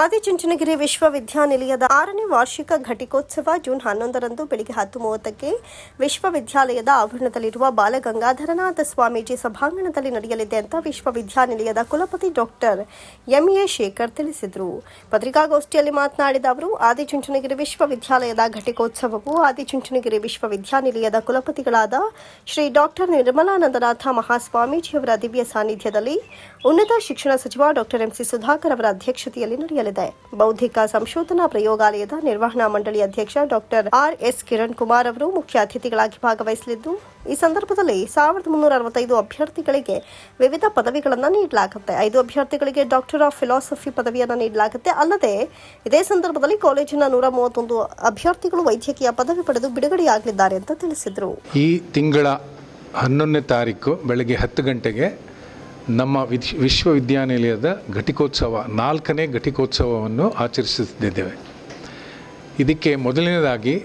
ಆದಿಚುಂಚನಗಿರಿ ವಿಶ್ವವಿದ್ಯಾನಿಲಯದ ಆರನೇ ವಾರ್ಷಿಕ ಘಟಿಕೋತ್ಸವ ಜೂನ್ ಹನ್ನೊಂದರಂದು ಬೆಳಗ್ಗೆ ಹತ್ತು ಮೂವತ್ತಕ್ಕೆ ವಿಶ್ವವಿದ್ಯಾಲಯದ ಆವರಣದಲ್ಲಿರುವ ಬಾಲಗಂಗಾಧರನಾಥ ಸ್ವಾಮೀಜಿ ಸಭಾಂಗಣದಲ್ಲಿ ನಡೆಯಲಿದೆ ಅಂತ ವಿಶ್ವವಿದ್ಯಾನಿಲಯದ ಕುಲಪತಿ ಡಾಕ್ಟರ್ ಎಂಎ ಶೇಖರ್ ತಿಳಿಸಿದರು. ಪತ್ರಿಕಾಗೋಷ್ಠಿಯಲ್ಲಿ ಮಾತನಾಡಿದ ಅವರು, ಆದಿಚುಂಚನಗಿರಿ ವಿಶ್ವವಿದ್ಯಾಲಯದ ಘಟಿಕೋತ್ಸವವು ಆದಿಚುಂಚನಗಿರಿ ವಿಶ್ವವಿದ್ಯಾನಿಲಯದ ಕುಲಪತಿಗಳಾದ ಶ್ರೀ ಡಾಕ್ಟರ್ ನಿರ್ಮಲಾನಂದನಾಥ ಮಹಾಸ್ವಾಮೀಜಿಯವರ ದಿವ್ಯ ಸಾನ್ನಿಧ್ಯದಲ್ಲಿ ಉನ್ನತ ಶಿಕ್ಷಣ ಸಚಿವ ಡಾಕ್ಟರ್ ಎಂಸಿ ಸುಧಾಕರ್ ಅವರ ಅಧ್ಯಕ್ಷತೆಯಲ್ಲಿ ನಡೆಯಲಿದೆ. ಬೌದ್ಧಿಕ ಸಂಶೋಧನಾ ಪ್ರಯೋಗಾಲಯದ ನಿರ್ವಹಣಾ ಮಂಡಳಿ ಅಧ್ಯಕ್ಷ doctor R S Kiran Kumar ಅವರು ಮುಖ್ಯ ಅತಿಥಿಗಳಾಗಿ ಭಾಗವಹಿಸಲಿದ್ದು, ಈ ಸಂದರ್ಭದಲ್ಲಿ ಸಾವಿರದ ಮುನ್ನೂರ ಅರವತ್ತೈದು ಅಭ್ಯರ್ಥಿಗಳಿಗೆ ವಿವಿಧ ಪದವಿಗಳನ್ನು ನೀಡಲಾಗುತ್ತೆ. ಐದು ಅಭ್ಯರ್ಥಿಗಳಿಗೆ ಡಾಕ್ಟರ್ ಆಫ್ ಫಿಲಾಸಫಿ ಪದವಿಯನ್ನು ನೀಡಲಾಗುತ್ತೆ. ಅಲ್ಲದೆ, ಇದೇ ಸಂದರ್ಭದಲ್ಲಿ ಕಾಲೇಜಿನ ನೂರ ಮೂವತ್ತೊಂದು ಅಭ್ಯರ್ಥಿಗಳು ವೈದ್ಯಕೀಯ ಪದವಿ ಪಡೆದು ಬಿಡುಗಡೆಯಾಗಲಿದ್ದಾರೆ ಅಂತ ತಿಳಿಸಿದರು. ಈ ತಿಂಗಳ ಹನ್ನೊಂದನೇ ತಾರೀಕು ಬೆಳಗ್ಗೆ ಹತ್ತು ಗಂಟೆಗೆ ನಮ್ಮ ವಿಶ್ ವಿಶ್ವವಿದ್ಯಾನಿಲಯದ ಘಟಿಕೋತ್ಸವ, ನಾಲ್ಕನೇ ಘಟಿಕೋತ್ಸವವನ್ನು ಆಚರಿಸುತ್ತಿದ್ದೇವೆ. ಇದಕ್ಕೆ ಮೊದಲನೇದಾಗಿ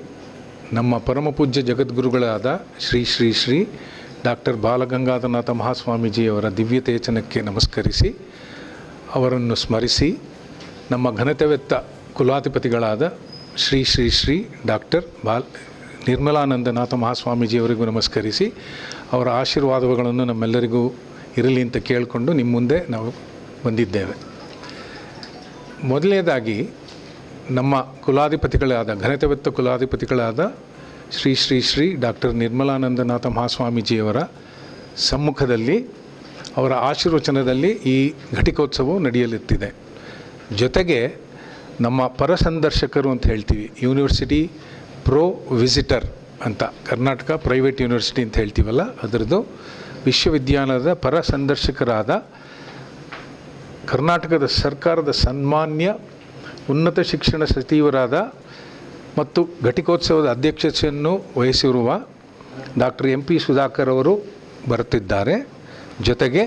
ನಮ್ಮ ಪರಮಪೂಜ್ಯ ಜಗದ್ಗುರುಗಳಾದ ಶ್ರೀ ಶ್ರೀ ಶ್ರೀ ಡಾಕ್ಟರ್ ಬಾಲಗಂಗಾಧರನಾಥ ಮಹಾಸ್ವಾಮೀಜಿಯವರ ದಿವ್ಯತೇಚನಕ್ಕೆ ನಮಸ್ಕರಿಸಿ, ಅವರನ್ನು ಸ್ಮರಿಸಿ, ನಮ್ಮ ಘನತೆವೆತ್ತ ಕುಲಾಧಿಪತಿಗಳಾದ ಶ್ರೀ ಶ್ರೀ ಶ್ರೀ ಡಾಕ್ಟರ್ ಬಾಲ್ ನಿರ್ಮಲಾನಂದನಾಥ ಮಹಾಸ್ವಾಮೀಜಿಯವರಿಗೂ ನಮಸ್ಕರಿಸಿ, ಅವರ ಆಶೀರ್ವಾದಗಳನ್ನು ನಮ್ಮೆಲ್ಲರಿಗೂ ಇರಲಿ ಅಂತ ಕೇಳಿಕೊಂಡು ನಿಮ್ಮ ಮುಂದೆ ನಾವು ಬಂದಿದ್ದೇವೆ. ಮೊದಲನೇದಾಗಿ ನಮ್ಮ ಕುಲಾಧಿಪತಿಗಳಾದ ಘನತೆವೆತ್ತ ಕುಲಾಧಿಪತಿಗಳಾದ ಶ್ರೀ ಶ್ರೀ ಶ್ರೀ ಡಾಕ್ಟರ್ ನಿರ್ಮಲಾನಂದನಾಥ ಮಹಾಸ್ವಾಮೀಜಿಯವರ ಸಮ್ಮುಖದಲ್ಲಿ, ಅವರ ಆಶೀರ್ವಚನದಲ್ಲಿ ಈ ಘಟಿಕೋತ್ಸವವು ನಡೆಯಲಿತ್ತಿದೆ. ಜೊತೆಗೆ ನಮ್ಮ ಪರಸಂದರ್ಶಕರು ಅಂತ ಹೇಳ್ತೀವಿ, ಯೂನಿವರ್ಸಿಟಿ ಪ್ರೋ ವಿಸಿಟರ್ ಅಂತ, ಕರ್ನಾಟಕ ಪ್ರೈವೇಟ್ ಯೂನಿವರ್ಸಿಟಿ ಅಂತ ಹೇಳ್ತೀವಲ್ಲ, ಅದರದ್ದು ವಿಶ್ವವಿದ್ಯಾಲಯದ ಪರ ಸಂದರ್ಶಕರಾದ ಕರ್ನಾಟಕದ ಸರ್ಕಾರದ ಸನ್ಮಾನ್ಯ ಉನ್ನತ ಶಿಕ್ಷಣ ಸಚಿವರಾದ ಮತ್ತು ಘಟಿಕೋತ್ಸವದ ಅಧ್ಯಕ್ಷತೆಯನ್ನು ವಹಿಸಿರುವ ಡಾಕ್ಟರ್ ಎಂ ಪಿ ಸುಧಾಕರ್ ಅವರು ಬರುತ್ತಿದ್ದಾರೆ ಜೊತೆಗೆ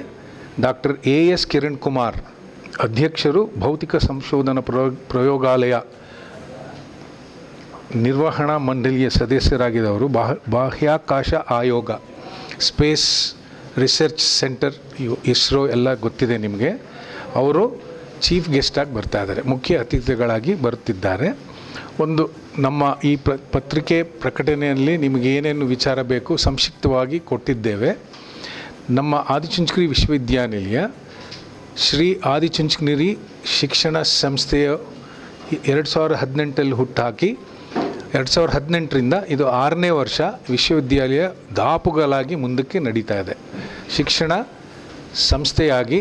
doctor A S Kiran Kumar ಅಧ್ಯಕ್ಷರು ಭೌತಿಕ ಸಂಶೋಧನಾ ಪ್ರಯೋ, ಪ್ರಯೋಗಾಲಯ ನಿರ್ವಹಣಾ ಮಂಡಳಿಯ ಸದಸ್ಯರಾಗಿದ್ದವರು. ಬಾಹ್ ಬಾಹ್ಯಾಕಾಶ ಆಯೋಗ, ಸ್ಪೇಸ್ ರಿಸರ್ಚ್ ಸೆಂಟರ್ ಇಸ್ರೋ ಎಲ್ಲ ಗೊತ್ತಿದೆ ನಿಮಗೆ. ಅವರು ಚೀಫ್ ಗೆಸ್ಟಾಗಿ ಬರ್ತಾ ಇದ್ದಾರೆ, ಮುಖ್ಯ ಅತಿಥಿಗಳಾಗಿ ಬರುತ್ತಿದ್ದಾರೆ ಒಂದು ನಮ್ಮ ಈ ಪ್ರ, ಪತ್ರಿಕೆ ಪ್ರಕಟಣೆಯಲ್ಲಿ ನಿಮಗೆ ಏನೇನು ವಿಚಾರ ಬೇಕು ಸಂಕ್ಷಿಪ್ತವಾಗಿ ಕೊಟ್ಟಿದ್ದೇವೆ. ನಮ್ಮ ಆದಿಚುಂಚಕಿರಿ ವಿಶ್ವವಿದ್ಯಾನಿಲಯ, ಶ್ರೀ ಆದಿಚುಂಚಕಿರಿ ಶಿಕ್ಷಣ ಸಂಸ್ಥೆಯ ಎರಡು ಸಾವಿರದ ಹದಿನೆಂಟರಲ್ಲಿ ಹುಟ್ಟಾಕಿ ಎರಡು ಸಾವಿರದ ಹದಿನೆಂಟರಿಂದ ಇದು ಆರನೇ ವರ್ಷ ವಿಶ್ವವಿದ್ಯಾಲಯ ದಾಪುಗಲಾಗಿ ಮುಂದಕ್ಕೆ ನಡೀತಾ ಇದೆ. ಶಿಕ್ಷಣ ಸಂಸ್ಥೆಯಾಗಿ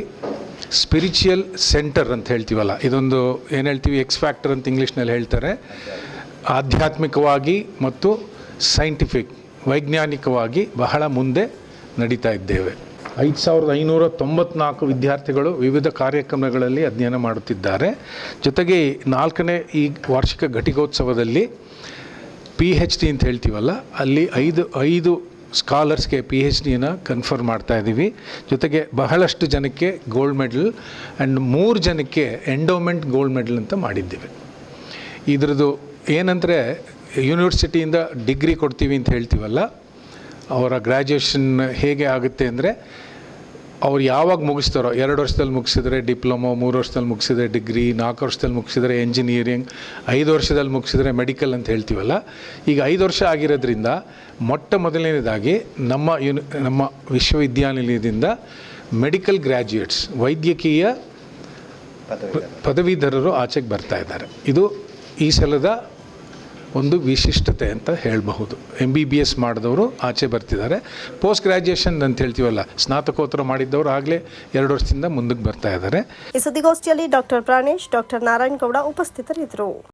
ಸ್ಪಿರಿಚುಯಲ್ ಸೆಂಟರ್ ಅಂತ ಹೇಳ್ತೀವಲ್ಲ, ಇದೊಂದು ಏನು ಹೇಳ್ತೀವಿ ಎಕ್ಸ್ ಫ್ಯಾಕ್ಟರ್ ಅಂತ ಇಂಗ್ಲೀಷ್ನಲ್ಲಿ ಹೇಳ್ತಾರೆ. ಆಧ್ಯಾತ್ಮಿಕವಾಗಿ ಮತ್ತು ಸೈಂಟಿಫಿಕ್ ವೈಜ್ಞಾನಿಕವಾಗಿ ಬಹಳ ಮುಂದೆ ನಡೀತಾ ಇದ್ದೇವೆ. ಐದು ಸಾವಿರದ ಐನೂರ ತೊಂಬತ್ನಾಲ್ಕು ವಿದ್ಯಾರ್ಥಿಗಳು ವಿವಿಧ ಕಾರ್ಯಕ್ರಮಗಳಲ್ಲಿ ಅಧ್ಯಯನ ಮಾಡುತ್ತಿದ್ದಾರೆ. ಜೊತೆಗೆ ನಾಲ್ಕನೇ ಈ ವಾರ್ಷಿಕ ಘಟಿಕೋತ್ಸವದಲ್ಲಿ ಪಿ ಹೆಚ್ ಡಿ ಅಂತ ಹೇಳ್ತೀವಲ್ಲ, ಅಲ್ಲಿ ಐದು ಐದು ಸ್ಕಾಲರ್ಸ್ಗೆ ಪಿ ಹೆಚ್ ಡಿನ ಕನ್ಫರ್ಮ್ ಮಾಡ್ತಾ ಇದ್ದೀವಿ ಜೊತೆಗೆ ಬಹಳಷ್ಟು ಜನಕ್ಕೆ ಗೋಲ್ಡ್ ಮೆಡಲ್ ಆ್ಯಂಡ್ ಮೂರು ಜನಕ್ಕೆ ಎಂಡೋಮೆಂಟ್ ಗೋಲ್ಡ್ ಮೆಡಲ್ ಅಂತ ಮಾಡಿದ್ದೇವೆ. ಇದ್ರದ್ದು ಏನಂದರೆ ಯೂನಿವರ್ಸಿಟಿಯಿಂದ ಡಿಗ್ರಿ ಕೊಡ್ತೀವಿ ಅಂತ ಹೇಳ್ತೀವಲ್ಲ, ಅವರ ಗ್ರ್ಯಾಜುಯೇಷನ್ ಹೇಗೆ ಆಗುತ್ತೆ ಅಂದರೆ ಅವ್ರು ಯಾವಾಗ ಮುಗಿಸ್ತಾರೋ ಎರಡು ವರ್ಷದಲ್ಲಿ ಮುಗಿಸಿದ್ರೆ ಡಿಪ್ಲೊಮೊ ಮೂರು ವರ್ಷದಲ್ಲಿ ಮುಗಿಸಿದ್ರೆ ಡಿಗ್ರಿ ನಾಲ್ಕು ವರ್ಷದಲ್ಲಿ ಮುಗಿಸಿದ್ರೆ ಎಂಜಿನಿಯರಿಂಗ್ ಐದು ವರ್ಷದಲ್ಲಿ ಮುಗಿಸಿದ್ರೆ ಮೆಡಿಕಲ್ ಅಂತ ಹೇಳ್ತೀವಲ್ಲ ಈಗ ಐದು ವರ್ಷ ಆಗಿರೋದ್ರಿಂದ ಮೊಟ್ಟ ಮೊದಲನೇದಾಗಿ ನಮ್ಮ ಯೂನಿ ನಮ್ಮ ವಿಶ್ವವಿದ್ಯಾನಿಲಯದಿಂದ ಮೆಡಿಕಲ್ ಗ್ರ್ಯಾಜುಯೇಟ್ಸ್ ವೈದ್ಯಕೀಯ ಪದವೀಧರರು ಆಚೆಗೆ ಬರ್ತಾ ಇದ್ದಾರೆ. ಇದು ಈ ಸಲದ ಒಂದು ವಿಶಿಷ್ಟತೆ ಅಂತ ಹೇಳಬಹುದು. ಎಂ ಬಿ ಬಿ ಎಸ್ ಮಾಡಿದವರು ಆಚೆ ಬರ್ತಿದ್ದಾರೆ. ಪೋಸ್ಟ್ ಗ್ರಾಜುಯೇಷನ್ ಅಂತ ಹೇಳ್ತೀವಲ್ಲ, ಸ್ನಾತಕೋತ್ತರ ಮಾಡಿದ್ದವರು ಆಗಲೇ ಎರಡು ವರ್ಷದಿಂದ ಮುಂದಕ್ಕೆ ಬರ್ತಾ ಇದ್ದಾರೆ. ಈ ಸುದ್ದಿಗೋಷ್ಠಿಯಲ್ಲಿ ಡಾಕ್ಟರ್ ಪ್ರಾಣೇಶ್, ಡಾಕ್ಟರ್ ನಾರಾಯಣಗೌಡ ಉಪಸ್ಥಿತರಿದ್ದರು.